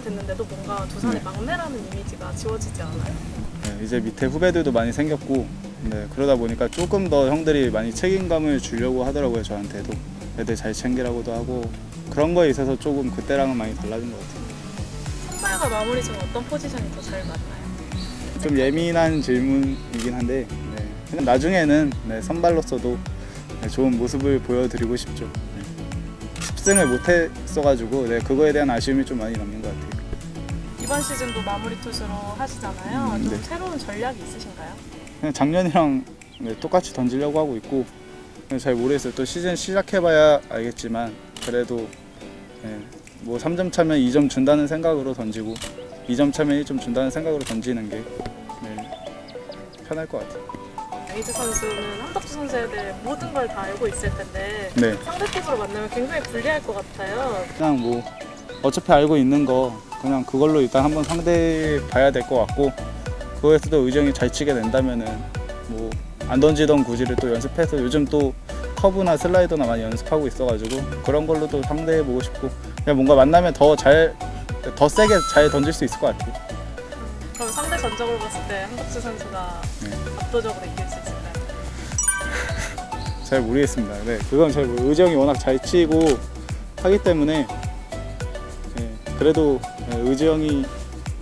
오래됐는데도 뭔가 두산의 네. 막내라는 이미지가 지워지지 않아요? 네, 이제 밑에 후배들도 많이 생겼고 네, 그러다 보니까 조금 더 형들이 많이 책임감을 주려고 하더라고요 저한테도 애들 잘 챙기라고도 하고 그런 거에 있어서 조금 그때랑은 많이 달라진 것 같아요 선발과 마무리 중 어떤 포지션이 더 잘 맞나요? 좀 예민한 질문이긴 한데 네, 나중에는 네, 선발로서도 네, 좋은 모습을 보여드리고 싶죠 네. 10승을 못했어가지고 네, 그거에 대한 아쉬움이 좀 많이 남는 것 같아요 이번 시즌도 마무리 투수로 하시잖아요. 음, 좀 네. 새로운 전략이 있으신가요? 그냥 작년이랑 네, 똑같이 던지려고 하고 있고 그냥 잘 모르겠어요. 또 시즌 시작해봐야 알겠지만 그래도 네, 뭐 3점 차면 2점 준다는 생각으로 던지고 2점 차면 1점 준다는 생각으로 던지는 게 네, 편할 것 같아요. 에이즈 선수는 한덕주 선수에 대해 모든 걸 다 알고 있을 텐데 네, 상대 투수로 만나면 굉장히 불리할 것 같아요. 그냥 뭐 어차피 알고 있는 거 그냥 그걸로 일단 한번 상대 봐야 될 것 같고 그거에서도 의정이 잘 치게 된다면은 뭐 안 던지던 구질을 또 연습해서 요즘 또 커브나 슬라이더나 많이 연습하고 있어가지고 그런 걸로 도 상대해 보고 싶고 그냥 뭔가 만나면 더 잘 더 세게 잘 던질 수 있을 것 같아요. 전적으로 봤을 때 한덕주 선수가 네. 압도적으로 이길 수 있을까요? 잘 모르겠습니다. 네, 그건 잘 모르. 의정이 워낙 잘 치고 하기 때문에 네, 그래도 네, 의정이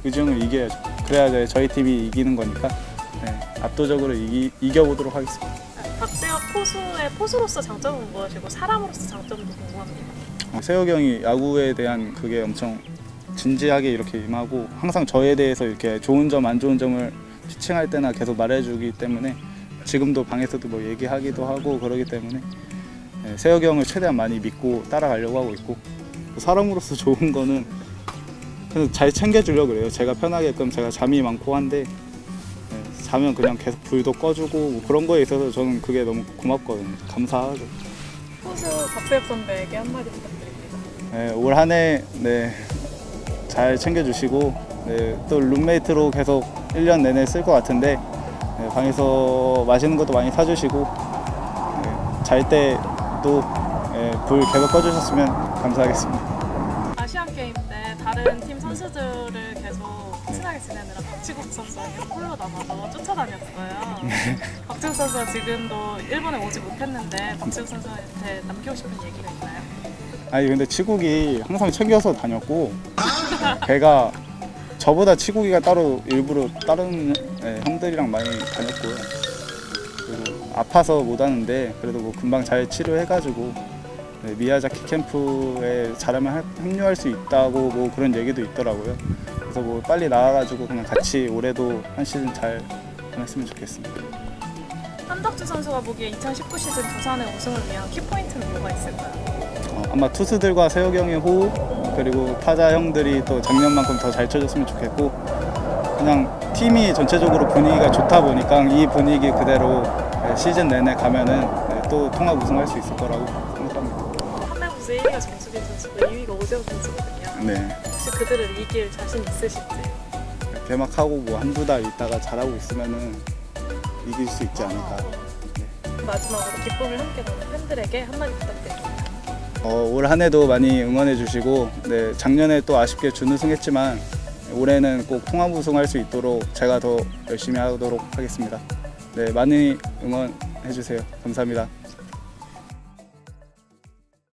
의정을 이겨야죠. 그래야 저희 팀이 이기는 거니까 네, 압도적으로 이기, 이겨보도록 하겠습니다. 박세혁 포수의 포수로서 장점은 무엇이고 사람으로서 장점도 궁금합니다. 어, 세혁이 형이 야구에 대한 그게 엄청 진지하게 이렇게 임하고 항상 저에 대해서 이렇게 좋은 점 안 좋은 점을 피칭할 때나 계속 말해주기 때문에 지금도 방에서도 뭐 얘기하기도 하고 그러기 때문에 네, 세혁이 형을 최대한 많이 믿고 따라가려고 하고 있고 사람으로서 좋은 거는 그냥 잘 챙겨주려고 그래요. 제가 편하게끔 제가 잠이 많고 한데 네, 자면 그냥 계속 불도 꺼주고 뭐 그런 거에 있어서 저는 그게 너무 고맙거든요. 감사하죠. 포수 박세혁 선배에게 한마디 부탁드립니다. 네, 올 한해 네, 잘 챙겨주시고 네, 또 룸메이트로 계속 1년 내내 쓸 것 같은데 네, 방에서 맛있는 것도 많이 사주시고 네, 잘 때도 네, 불 계속 꺼주셨으면 감사하겠습니다. 아시안 게임 때 다른 팀 선수들을 계속 친하게 지내느라 박지국 선수가 홀로 남아서 쫓아다녔어요. 박지국 선수가 지금도 일본에 오지 못했는데 박지국 선수한테 남기고 싶은 얘기가 있나요? 아니 근데 치국이 항상 챙겨서 다녔고 걔가 저보다 치국이가 따로 일부러 다른 네, 형들이랑 많이 다녔고요. 그리고 아파서 못 하는데 그래도 뭐 금방 잘 치료해가지고 네, 미야자키 캠프에 잘하면 할- 합류할 수 있다고 뭐 그런 얘기도 있더라고요. 그래서 뭐 빨리 나와가지고 그냥 같이 올해도 한 시즌 잘 보냈으면 좋겠습니다. 한덕주 선수가 보기에 2019 시즌 부산의 우승을 위한 키포인트는 뭐가 있을까요? 어, 아마 투수들과 형의 호흡 그리고 타자 형들이 또 작년만큼 더 잘 쳐줬으면 좋겠고 그냥 팀이 전체적으로 분위기가 좋다 보니까 이 분위기 그대로 네, 시즌 내내 가면은 네, 또 통합 우승할 수 있을 거라고 생각합니다. 한매부스 1위가 정수빈 선수고 2위가 오재훈 선수거든요. 네, 혹시 그들을 이길 자신 있으신지? 개막하고 뭐 한두 달 있다가 잘하고 있으면은 이길 수 있지 않을까. 마지막으로 기쁨을 함께 나눈 팬들에게 한마디 부탁드립니다. 어, 올 한해도 많이 응원해 주시고 네, 작년에 또 아쉽게 준우승했지만 올해는 꼭 통합 우승할 수 있도록 제가 더 열심히 하도록 하겠습니다. 네, 많이 응원해 주세요. 감사합니다.